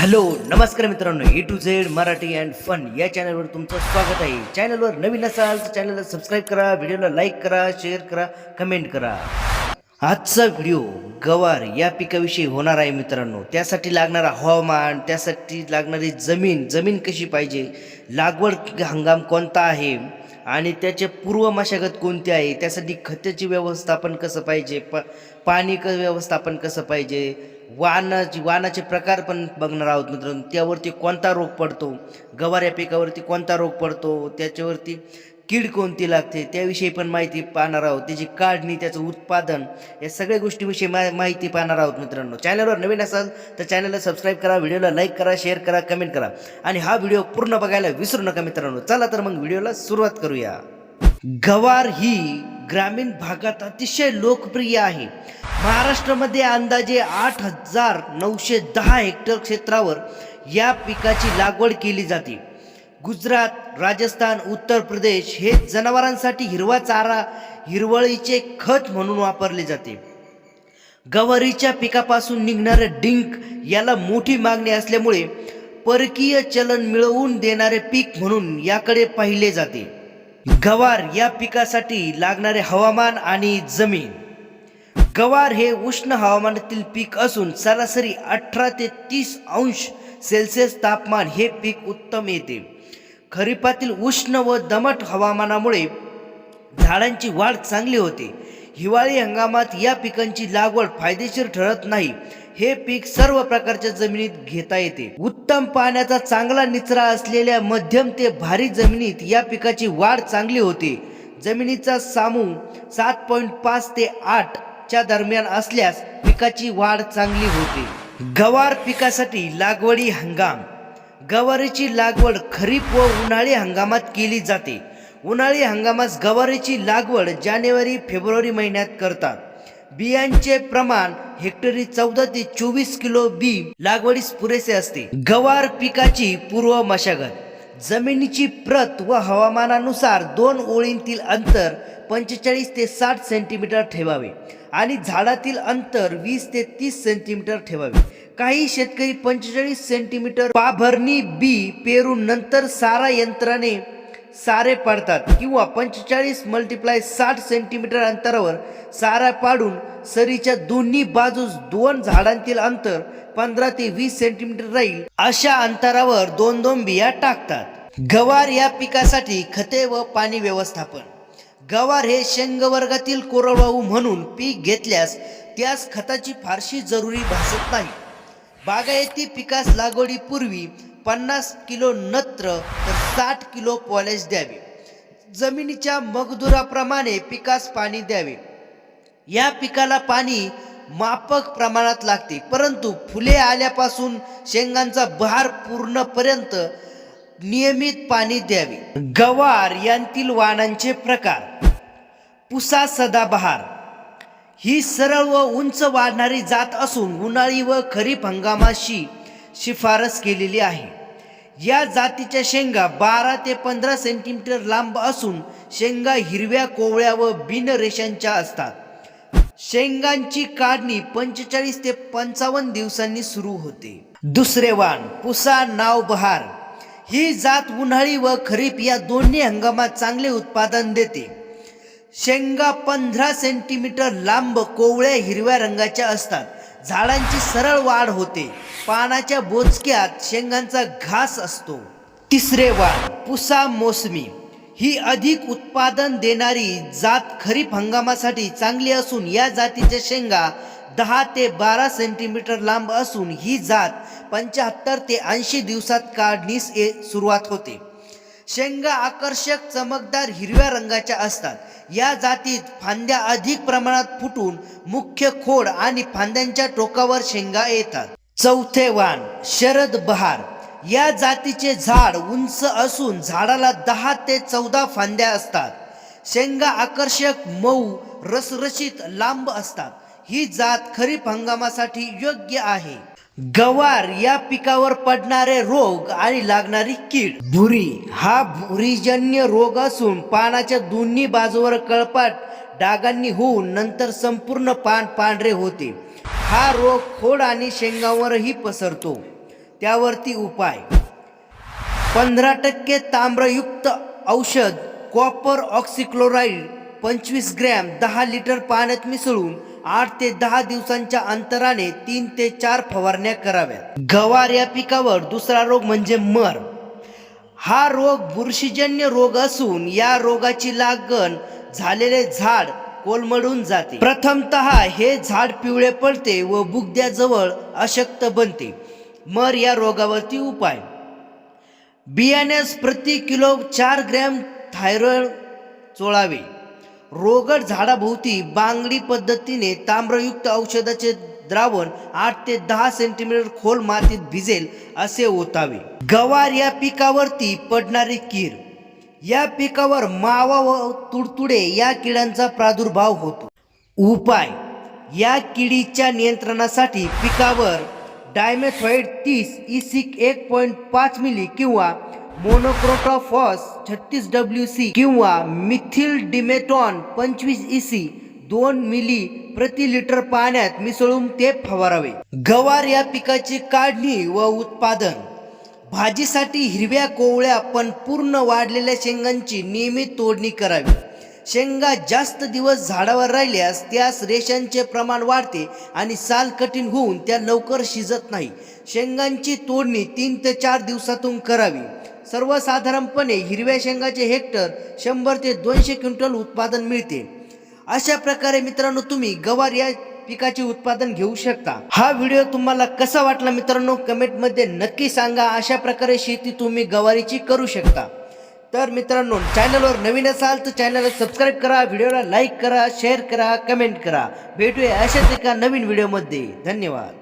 Hello नमस्कार मित्रांनो A to Z Marathi and fun या चॅनलवर तुमचं स्वागत आहे. चॅनलवर नवीन असाल तर चॅनलला सबस्क्राईब करा व्हिडिओला लाईक करा शेअर करा कमेंट करा. आजचा व्हिडिओ गवार या पिकाविषयी होणार आहे मित्रांनो. त्यासाठी लागणारा हवामान त्यासाठी लागणारी जमीन जमीन कशी पाहिजे लागवड हंगाम कोणता आहे आणि त्याचे पूर्व मशागत कोणती आहे त्यासाठी खताची व्यवस्थापन कसं पाहिजे प पाणी क व्यवस्थापन कसं पाहिजे वाहनाची वाहनाचे प्रकार पण बघणार आहोत मित्रांनो. त्यावरती कोणता रोग पडतो? गवार या पिकावरती कोणता रोग पडतो? त्याच्यावरती कीड कोणती लागते? त्याविषयी पण माहिती पाहणार आहोत. त्याची काढणी त्याचं उत्पादन या सगळ्या गोष्टीविषयी मा माहिती पाहणार आहोत मित्रांनो. चॅनलवर नवीन असाल तर चॅनलला सबस्क्राईब करा व्हिडिओला लाईक करा शेअर करा कमेंट करा. आणि हा व्हिडिओ पूर्ण बघायला विसरू नका मित्रांनो. चला तर मग व्हिडिओला सुरुवात करूया. गवार ही ग्रामीण भागात अतिशय लोकप्रिय आहे. महाराष्ट्रामध्ये अंदाजे आठ हजार नऊशे दहा हेक्टर क्षेत्रावर या पिकाची लागवड केली जाते. गुजरात राजस्थान उत्तर प्रदेश हे जनावरांसाठी हिरवा चारा हिरवळीचे खत म्हणून वापरले जाते. गवारीच्या पिकापासून निघणारे डिंक याला मोठी मागणी असल्यामुळे परकीय चलन मिळवून देणारे पीक म्हणून याकडे पाहिले जाते. गवार या पिकासाठी लागणारे हवामान आणि जमीन. गवार हे उष्ण हवामानातील पीक असून सरासरी अठरा ते तीस अंश सेल्सिअस तापमान हे पीक उत्तम येते. खरीपातील उष्ण व दमट हवामानामुळे झाडांची वाढ चांगली होते. हिवाळी हंगामात या पिकांची लागवड फायदेशीर ठरत नाही. हे पीक सर्व प्रकारच्या जमिनीत घेता येते. उत्तम पाण्याचा चांगला निचरा असलेल्या मध्यम ते भारी जमिनीत या पिकाची वाढ चांगली होते. जमिनीचा सामू सात पॉईंट पाच ते आठ च्या दरम्यान असल्यास पिकाची वाढ चांगली होते. गवार पिकासाठी लागवडी हंगाम. गवारीची लागवड खरीप व उन्हाळी हंगामात केली जाते. उन्हाळी हंगामात गवारीची लागवड जानेवारी फेब्रुवारी महिन्यात करतात. बियांचे प्रमाण हेक्टरी चौदा ते चोवीस किलो बी लागवडीस पुरेसे असते. गवार पिकाची पूर्व मशागत. जमिनीची प्रत व हवामानानुसार दोन ओळींतील अंतर पंचेचाळीस ते साठ सेंटीमीटर ठेवावे आणि झाडातील अंतर वीस ते तीस सेंटीमीटर ठेवावे. काही शेतकरी पंचेचाळीस सेंटीमीटर पाभरणी बी पेरून नंतर सारा यंत्राने सारे पाडतात किंवा पंचेचाळीस मल्टिप्लाय साठ सेंटीमीटर अंतरावर सारा पाडून सरीच्या दोन्ही बाजूस दोन झाडांतील अंतर पंधरा ते वीस सेंटीमीटर राहील अशा अंतरावर दोन दोन बिया टाकतात. गवार या पिकासाठी खते व पाणी व्यवस्थापन. गवार हे शेंग वर्गातील कोरडवाहू म्हणून पीक घेतल्यास त्यास खताची फारशी जरुरी भासत नाही. बागायती पिकास लागवडीपूर्वी पन्नास किलो नत्र तर साठ किलो पॉलेश द्यावे. जमिनीच्या मगदुराप्रमाणे पिकास पाणी द्यावे. या पिकाला पाणी मापक प्रमाणात लागते परंतु फुले आल्यापासून शेंगांचा बहार पूर्णपर्यंत नियमित पाणी द्यावे. गवार यांतील वाणांचे प्रकार. पुसा सदाबहार. ही सरळ व उंच वाढणारी जात असून उन्हाळी व खरीप हंगामाशी शिफारस केलेली आहे. या जातीच्या शेंगा बारा ते पंधरा सेंटीमीटर लांब असून शेंगा हिरव्या कोवळ्या व बिनरेषांच्या असतात. शेंगांची काढणी पंचेचाळीस ते पंचावन्न दिवसांनी सुरू होते. दुसरे वाण पुसा नाव बहार. ही जात उन्हाळी व खरीप या दोन्ही हंगामात चांगले उत्पादन देते. शेंगा पंधरा सेंटीमीटर लांब कोवळ्या हिरव्या रंगाच्या असतात. झाडांची सरळ वाढ होते. पानाच्या बोचक्यात शेंगांचा घास असतो. तिसरे वाण पुसा मोसमी. ही अधिक उत्पादन देणारी जात खरीप हंगामासाठी चांगली असून या जातीच्या शेंगा दहा ते बारा सेंटीमीटर लांब असून ही जात पंच्याहत्तर ते ऐंशी दिवसात काढणीस सुरुवात होते. शेंगा आकर्षक चमकदार हिरव्या रंगाच्या असतात. या जातीत फांद्या अधिक प्रमाणात फुटून मुख्य खोड आणि फांद्यांच्या टोकावर शेंगा येतात. चौथे वाण शरद बहार. या जातीचे झाड उंच असून झाडाला दहा ते चौदा फांद्या असतात. शेंगा आकर्षक मऊ रसरशीत लांब असतात. ही जात खरीप हंगामासाठी योग्य आहे. गवार या पिकावर पडणारे रोग आणि लागणारी कीड. भुरी हा भुरीजन्य रोग असून पानाच्या दोन्ही बाजूवर कळपाट डागांनी होऊन नंतर संपूर्ण पान पांढरे होते. हा रोग खोड आणि शेंगावरही पसरतो. त्यावरती उपाय. पंधरा टक्के ताम्रयुक्त औषध कॉपर ऑक्सिक्लोराईड पंचवीस ग्रॅम दहा लिटर पाण्यात मिसळून आठ ते दहा दिवसांच्या अंतराने तीन ते चार फवारण्या कराव्यात. गवार या पिकावर दुसरा रोग म्हणजे मर. हा रोग बुरशीजन्य रोग असून या रोगाची लागण झालेले झाड कोलमडून जाते. प्रथमतः हे झाड पिवळे पडते व बुगद्याजवळ अशक्त बनते. मर या रोगावरती उपाय. बियाण्यास प्रति किलो चार ग्रॅम थायरॉइड चोळावे. रोगट झाडाभोवती बांगडी पद्धतीने ताम्रयुक्त औषधाचे द्रावण आठ ते दहा सेंटीमीटर खोल मातीत भिजेल असे ओतावे. गवार या पिकावरती पडणारी कीर या पिकावर मावा व तुडतुडे या किड्यांचा प्रादुर्भाव होतो. उपाय. या किडीच्या नियंत्रणासाठी पिकावर डायमेथॉइड तीस इसिक एक पॉईंट पाच मिली किंवा मोनोक्रोटोफॉस छत्तीस डब्ल्यू सी किंवा मिथिल डिमेटॉन पंचवीस इसी दोन मिली प्रति लिटर पाण्यात मिसळून ते फवारावे. गवार या पिकाची काढणी व उत्पादन. भाजीसाठी हिरव्या कोवळ्या पण पूर्ण वाढलेल्या शेंगांची नियमित तोडणी करावी. शेंगा जास्त दिवस झाडावर राहिल्यास त्यास रेशांचे प्रमाण वाढते आणि साल कठीण होऊन त्या लवकर शिजत नाही. शेंगांची तोडणी तीन ते चार दिवसातून करावी. सर्वसाधारणपणे हिरव्या शेंगाचे हेक्टर शंभर ते दोनशे क्विंटल उत्पादन मिळते. अशा प्रकारे मित्रांनो तुम्ही गवार या पिकाचे उत्पादन घेऊ शकता. हा व्हिडिओ तुम्हाला कसा वाटला मित्रांनो कमेंटमध्ये नक्की सांगा. अशा प्रकारे शेती तुम्ही गवारीची करू शकता. तर मित्रांनो चॅनलवर नवीन असाल तर चॅनलला सबस्क्राईब करा व्हिडिओला लाईक करा शेअर करा कमेंट करा. भेटूया अशाच एका नवीन व्हिडिओमध्ये धन्यवाद.